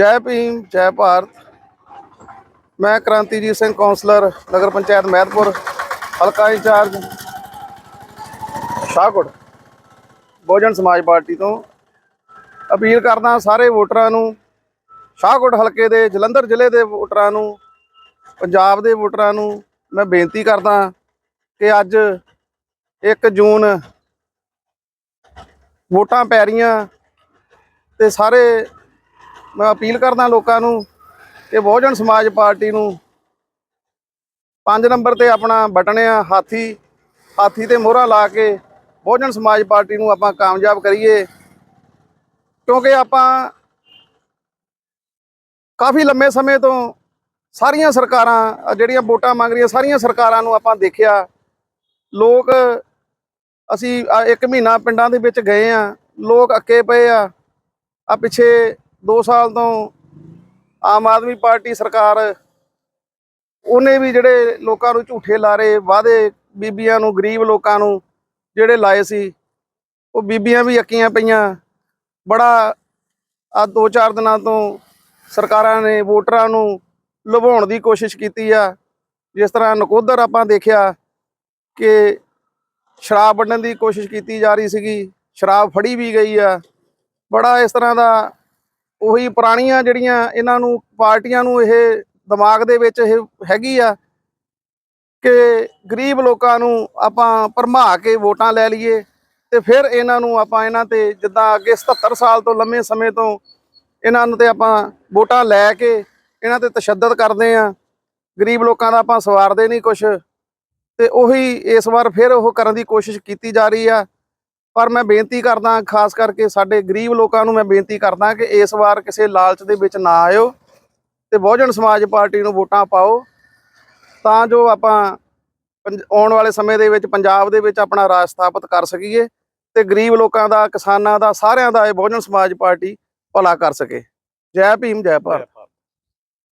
ਜੈ ਭੀਮ, ਜੈ ਭਾਰਤ। ਮੈਂ ਕ੍ਰਾਂਤੀਜੀਤ ਸਿੰਘ ਕਾਉਂਸਲਰ ਨਗਰ ਪੰਚਾਇਤ ਮਹਿਤਪੁਰ, ਹਲਕਾ ਇੰਚਾਰਜ, ਸ਼ਾਹਕੋਟ। ਬਹੁਜਨ ਸਮਾਜ ਪਾਰਟੀ ਤੋਂ ਅਪੀਲ ਕਰਦਾ ਸਾਰੇ ਵੋਟਰਾਂ ਨੂੰ, ਸ਼ਾਹਕੋਟ ਹਲਕੇ ਦੇ, ਜਲੰਧਰ ਜ਼ਿਲ੍ਹੇ ਦੇ ਵੋਟਰਾਂ ਨੂੰ, ਪੰਜਾਬ ਦੇ ਵੋਟਰਾਂ ਨੂੰ ਮੈਂ ਬੇਨਤੀ ਕਰਦਾ ਕਿ ਅੱਜ 1 ਜੂਨ ਵੋਟਾਂ ਪੈ ਰਹੀਆਂ ਤੇ ਸਾਰੇ ਮੈਂ ਅਪੀਲ ਕਰਦਾ ਲੋਕਾਂ ਨੂੰ ਕਿ ਬਹੁਜਨ ਸਮਾਜ ਪਾਰਟੀ ਨੂੰ 5 ਨੰਬਰ ਤੇ ਆਪਣਾ ਬਟਨ ਆ, ਹਾਥੀ ਹਾਥੀ ਤੇ ਮੋਹਰਾਂ ਲਾ ਕੇ ਬਹੁਜਨ ਸਮਾਜ ਪਾਰਟੀ ਨੂੰ ਆਪਾਂ ਕਾਮਯਾਬ ਕਰੀਏ। ਕਿਉਂਕਿ ਆਪਾਂ ਕਾਫੀ ਲੰਮੇ ਸਮੇਂ ਤੋਂ ਸਾਰੀਆਂ ਸਰਕਾਰਾਂ, ਜਿਹੜੀਆਂ ਵੋਟਾਂ ਮੰਗ ਰਹੀਆਂ, ਸਾਰੀਆਂ ਸਰਕਾਰਾਂ ਨੂੰ ਆਪਾਂ ਦੇਖਿਆ। ਲੋਕ ਅਸੀਂ ਇੱਕ ਮਹੀਨਾ ਪਿੰਡਾਂ ਦੇ ਵਿੱਚ ਗਏ ਆ, ਲੋਕ ਅੱਕੇ ਪਏ ਆ ਆ ਪਿੱਛੇ 2 ਸਾਲ ਤੋਂ ਆਮ ਆਦਮੀ ਪਾਰਟੀ ਸਰਕਾਰ ਉਹਨੇ ਵੀ ਜਿਹੜੇ ਲੋਕਾਂ ਨੂੰ ਝੂਠੇ ਲਾਰੇ, ਵਾਅਦੇ, ਬੀਬੀਆਂ ਨੂੰ, ਗਰੀਬ ਲੋਕਾਂ ਨੂੰ ਜਿਹੜੇ ਲਾਏ ਸੀ, ਉਹ ਬੀਬੀਆਂ ਵੀ ਅੱਕੀਆਂ ਪਈਆਂ। ਬੜਾ ਆ 2-4 ਦਿਨਾਂ ਤੋਂ ਸਰਕਾਰਾਂ ਨੇ ਵੋਟਰਾਂ ਨੂੰ ਲੁਭਾਉਣ ਦੀ ਕੋਸ਼ਿਸ਼ ਕੀਤੀ ਆ। ਜਿਸ ਤਰ੍ਹਾਂ ਨਕੋਦਰ ਆਪਾਂ ਦੇਖਿਆ ਕਿ ਸ਼ਰਾਬ ਵੰਡਣ ਦੀ ਕੋਸ਼ਿਸ਼ ਕੀਤੀ ਜਾ ਰਹੀ ਸੀਗੀ, ਸ਼ਰਾਬ ਫੜੀ ਵੀ ਗਈ ਆ। ਬੜਾ ਇਸ ਤਰ੍ਹਾਂ ਦਾ ਉਹੀ ਪੁਰਾਣੀਆਂ ਜਿਹੜੀਆਂ ਇਹਨਾਂ ਨੂੰ ਪਾਰਟੀਆਂ ਨੂੰ ਇਹ ਦਿਮਾਗ ਦੇ ਵਿੱਚ ਇਹ ਹੈਗੀ ਆ ਕਿ ਗਰੀਬ ਲੋਕਾਂ ਨੂੰ ਆਪਾਂ ਭਰਮਾ ਕੇ ਵੋਟਾਂ ਲੈ ਲਈਏ ਤੇ ਫਿਰ ਇਹਨਾਂ ਨੂੰ ਆਪਾਂ ਇਹਨਾਂ ਤੇ ਜਿੱਦਾਂ ਅੱਗੇ 77 ਸਾਲ ਤੋਂ ਲੰਮੇ ਸਮੇਂ ਤੋਂ ਇਹਨਾਂ ਨੂੰ ਤੇ ਆਪਾਂ ਵੋਟਾਂ ਲੈ ਕੇ ਇਹਨਾਂ ਤੇ ਤਸ਼ੱਦਦ ਕਰਦੇ ਆ। ਗਰੀਬ ਲੋਕਾਂ ਦਾ ਆਪਾਂ ਸਵਾਰਦੇ ਨਹੀਂ ਕੁਛ ਤੇ ਉਹੀ ਇਸ ਵਾਰ ਫਿਰ ਉਹ ਕਰਨ ਦੀ ਕੋਸ਼ਿਸ਼ ਕੀਤੀ ਜਾ ਰਹੀ ਆ। ਪਰ ਮੈਂ ਬੇਨਤੀ ਕਰਦਾ ਖਾਸ ਕਰਕੇ ਸਾਡੇ ਗਰੀਬ ਲੋਕਾਂ ਨੂੰ ਮੈਂ ਬੇਨਤੀ ਕਰਦਾ ਕਿ ਇਸ ਵਾਰ ਕਿਸੇ ਲਾਲਚ ਦੇ ਵਿੱਚ ਨਾ ਆਇਓ ਤੇ ਬਹੁਜਨ ਸਮਾਜ ਪਾਰਟੀ ਨੂੰ ਵੋਟਾਂ ਪਾਓ। ਤਾਂ ਜੋ ਆਪਾਂ ਪੰਜ- ਆਉਣ ਵਾਲੇ ਸਮੇਂ ਦੇ ਵਿੱਚ ਪੰਜਾਬ ਦੇ ਵਿੱਚ ਆਪਣਾ ਰਾਜ ਸਥਾਪਿਤ ਕਰ ਸਕੀਏ ਤੇ ਗਰੀਬ ਲੋਕਾਂ ਦਾ, ਕਿਸਾਨਾਂ ਦਾ, ਸਾਰਿਆਂ ਦਾ ਇਹ ਬਹੁਜਨ ਸਮਾਜ ਪਾਰਟੀ ਭਲਾ ਕਰ ਸਕੇ। ਜੈ ਭੀਮ, ਜੈ ਭਾਰਤ।